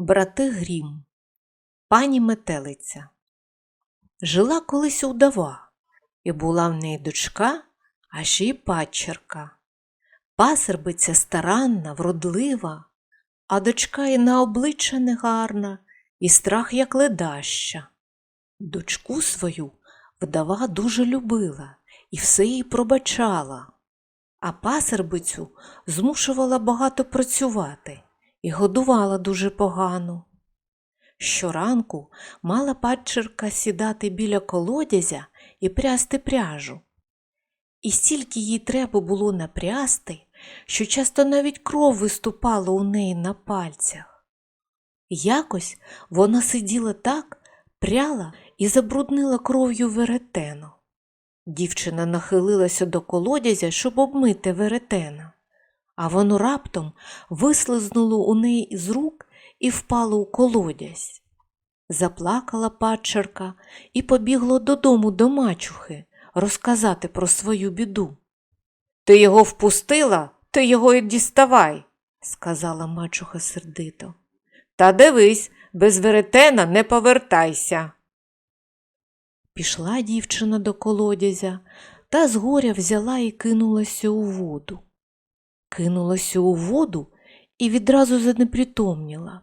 Брати Грім, пані метелиця. Жила колись удава, і була в неї дочка, а ще й падчерка. Пасербиця старанна, вродлива, а дочка і на обличчя негарна, і страх як ледаща. Дочку свою вдова дуже любила і все їй пробачала, а пасербицю змушувала багато працювати і годувала дуже погано. Щоранку мала падчерка сідати біля колодязя і прясти пряжу. І стільки їй треба було напрясти, що часто навіть кров виступала у неї на пальцях. Якось вона сиділа так, пряла і забруднила кров'ю веретено. Дівчина нахилилася до колодязя, щоб обмити веретена, а воно раптом вислизнуло у неї з рук і впало у колодязь. Заплакала падчерка і побігла додому до мачухи розказати про свою біду. Ти його впустила, ти його й діставай, сказала мачуха сердито. Та дивись, без веретена не повертайся. Пішла дівчина до колодязя та згоря взяла і кинулася у воду. Кинулася у воду і відразу занепритомніла.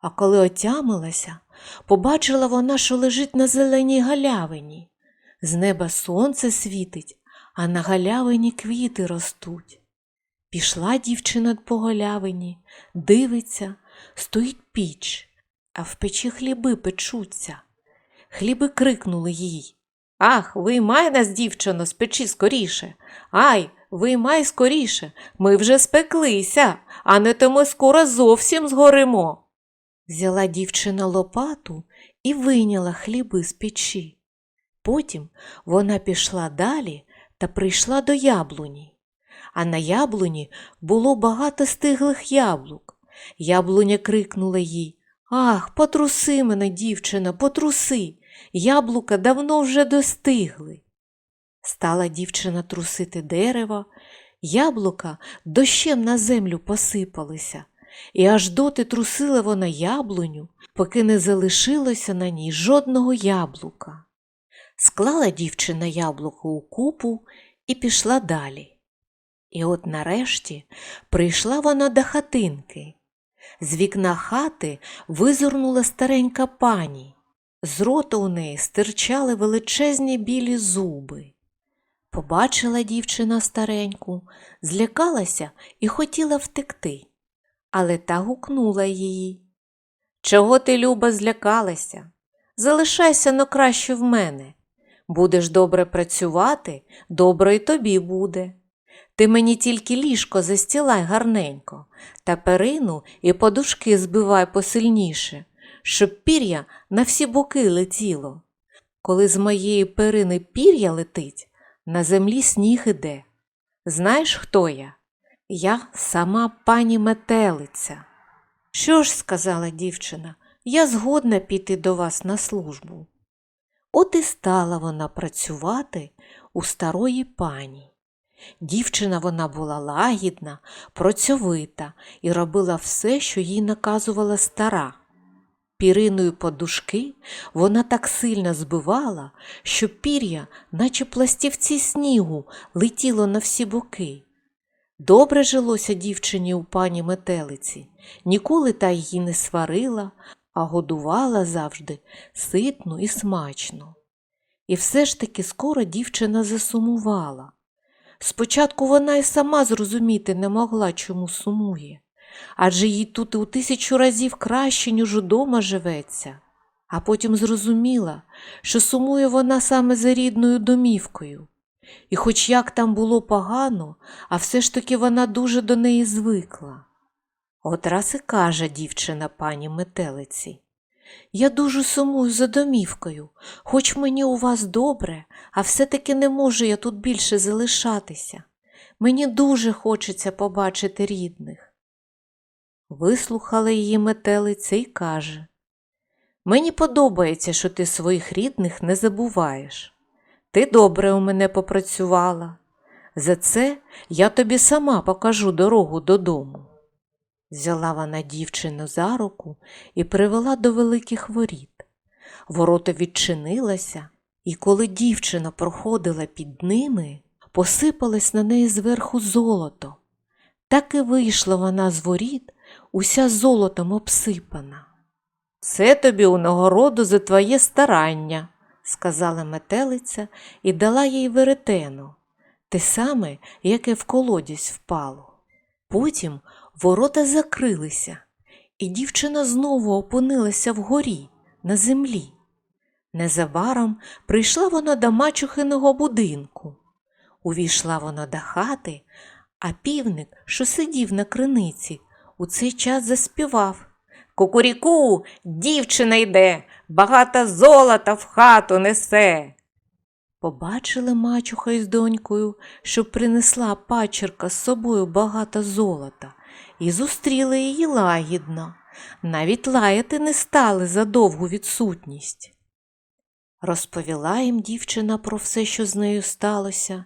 А коли отямилася, побачила вона, що лежить на зеленій галявині. З неба сонце світить, а на галявині квіти ростуть. Пішла дівчина по галявині, дивиться, стоїть піч, а в печі хліби печуться. Хліби крикнули їй. Ах, виймай нас, дівчино, з печі скоріше. Ай, виймай скоріше. Ми вже спеклися, а не то ми скоро зовсім згоримо. Взяла дівчина лопату і вийняла хліби з печі. Потім вона пішла далі та прийшла до яблуні. А на яблуні було багато стиглих яблук. Яблуня крикнула їй Ах, потруси мене, дівчина, потруси. Яблука давно вже достигли. Стала дівчина трусити дерево, яблука дощем на землю посипалися, і аж доти трусила вона яблуню, поки не залишилося на ній жодного яблука. Склала дівчина яблуко у купу і пішла далі. І от нарешті прийшла вона до хатинки. З вікна хати визирнула старенька пані. З рота у неї стирчали величезні білі зуби. Побачила дівчина стареньку, злякалася і хотіла втекти, але та гукнула її. Чого ти, Люба, злякалася? Залишайся но краще в мене. Будеш добре працювати, добре й тобі буде. Ти мені тільки ліжко застілай гарненько, та перину і подушки збивай посильніше, щоб пір'я на всі боки летіло. Коли з моєї перини пір'я летить, на землі сніг іде. Знаєш, хто я? Я сама пані метелиця. Що ж, сказала дівчина, я згодна піти до вас на службу. От і стала вона працювати у старої пані. Дівчина вона була лагідна, працьовита і робила все, що їй наказувала стара. Піриною подушки вона так сильно збивала, що пір'я, наче пластівці снігу, летіло на всі боки. Добре жилося дівчині у пані метелиці, ніколи та її не сварила, а годувала завжди ситно і смачно. І все ж таки скоро дівчина засумувала. Спочатку вона й сама зрозуміти не могла, чому сумує, адже їй тут і у тисячу разів краще, ніж удома живеться, а потім зрозуміла, що сумує вона саме за рідною домівкою. І хоч як там було погано, а все ж таки вона дуже до неї звикла. От раз і каже дівчина пані метелиці. Я дуже сумую за домівкою, хоч мені у вас добре, а все-таки не можу я тут більше залишатися. Мені дуже хочеться побачити рідних. Вислухала її метелиця і каже Мені подобається, що ти своїх рідних не забуваєш. Ти добре у мене попрацювала. За це я тобі сама покажу дорогу додому. Взяла вона дівчину за руку і привела до великих воріт. Ворота відчинилися, і коли дівчина проходила під ними, посипалось на неї зверху золото. Так і вийшла вона з воріт, уся золотом обсипана. Це тобі у нагороду за твоє старання, сказала метелиця і дала їй веретено, те саме, яке в колодязь впало. Потім ворота закрилися, і дівчина знову опинилася вгорі, на землі. Незабаром прийшла вона до мачухиного будинку. Увійшла вона до хати, а півник, що сидів на криниці, у цей час заспівав. Кукуріку, дівчина йде, багато золота в хату несе. Побачили мачуха із донькою, що принесла пачерка з собою багато золота, і зустріли її лагідно. Навіть лаяти не стали за довгу відсутність. Розповіла їм дівчина про все, що з нею сталося,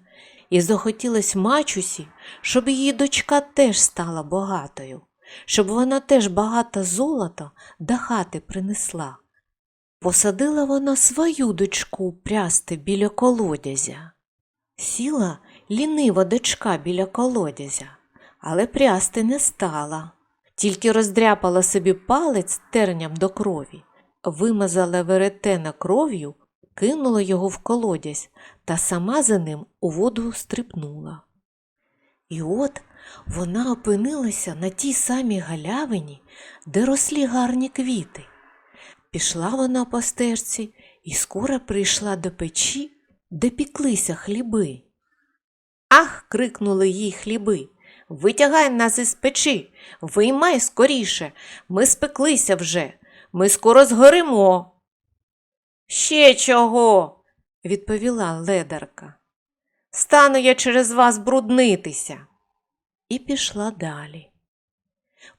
і захотілось мачусі, щоб її дочка теж стала багатою, щоб вона теж багато золота до хати принесла. Посадила вона свою дочку прясти біля колодязя. Сіла лінива дочка біля колодязя, але прясти не стала, тільки роздряпала собі палець терням до крові, вимазала веретена кров'ю, кинула його в колодязь та сама за ним у воду стрибнула. І от вона опинилася на тій самій галявині, де рослі гарні квіти. Пішла вона по стежці і скоро прийшла до печі, де піклися хліби. Ах. крикнули їй хліби. Витягай нас із печі, виймай скоріше, ми спеклися вже, ми скоро згоримо. Ще чого? відповіла ледарка. Стану я через вас бруднитися. І пішла далі.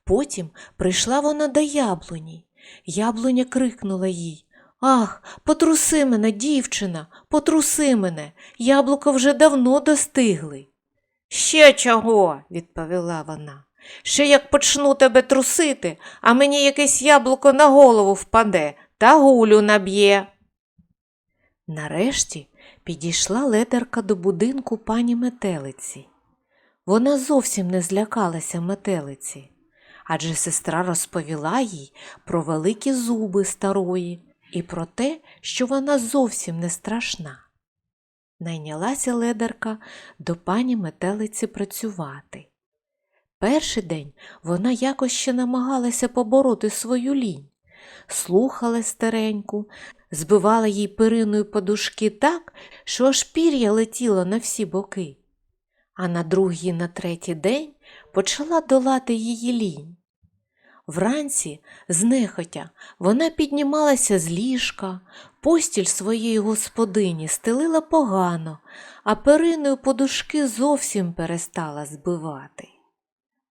Потім прийшла вона до яблуні. Яблуня крикнула їй Ах, потруси мене, дівчина, потруси мене, яблука вже давно достигли. Ще чого, відповіла вона. Ще як почну тебе трусити, а мені якесь яблуко на голову впаде та гулю наб'є. Нарешті підійшла ледарка до будинку пані метелиці. Вона зовсім не злякалася метелиці, адже сестра розповіла їй про великі зуби старої і про те, що вона зовсім не страшна. Найнялася ледарка до пані метелиці працювати. Перший день вона якось ще намагалася побороти свою лінь, слухала стареньку, збивала їй периною подушки так, що аж пір'я летіло на всі боки. А на другий на третій день почала долати її лінь. Вранці, знехотя, вона піднімалася з ліжка, постіль своєї господині стелила погано, а периною подушки зовсім перестала збивати.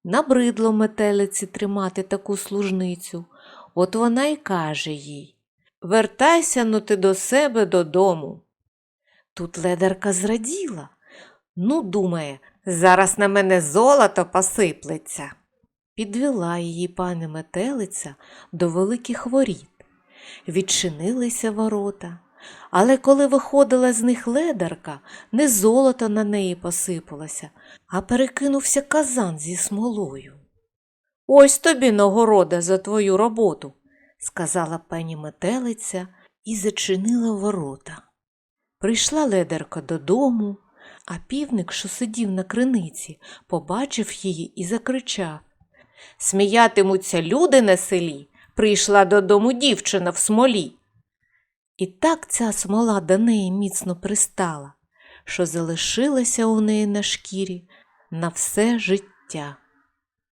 Набридло метелиці тримати таку служницю, от вона й каже їй Вертайся ну ти до себе додому. Тут ледарка зраділа. Ну, думає, зараз на мене золото посиплеться. Підвела її пані метелиця до великих воріт. Відчинилися ворота, але коли виходила з них ледарка, не золото на неї посипалося, а перекинувся казан зі смолою. Ось тобі нагорода за твою роботу, сказала пані метелиця і зачинила ворота. Прийшла ледарка додому, а півник, що сидів на криниці, побачив її і закричав Сміятимуться люди на селі, прийшла додому дівчина в смолі. І так ця смола до неї міцно пристала, що залишилася у неї на шкірі на все життя.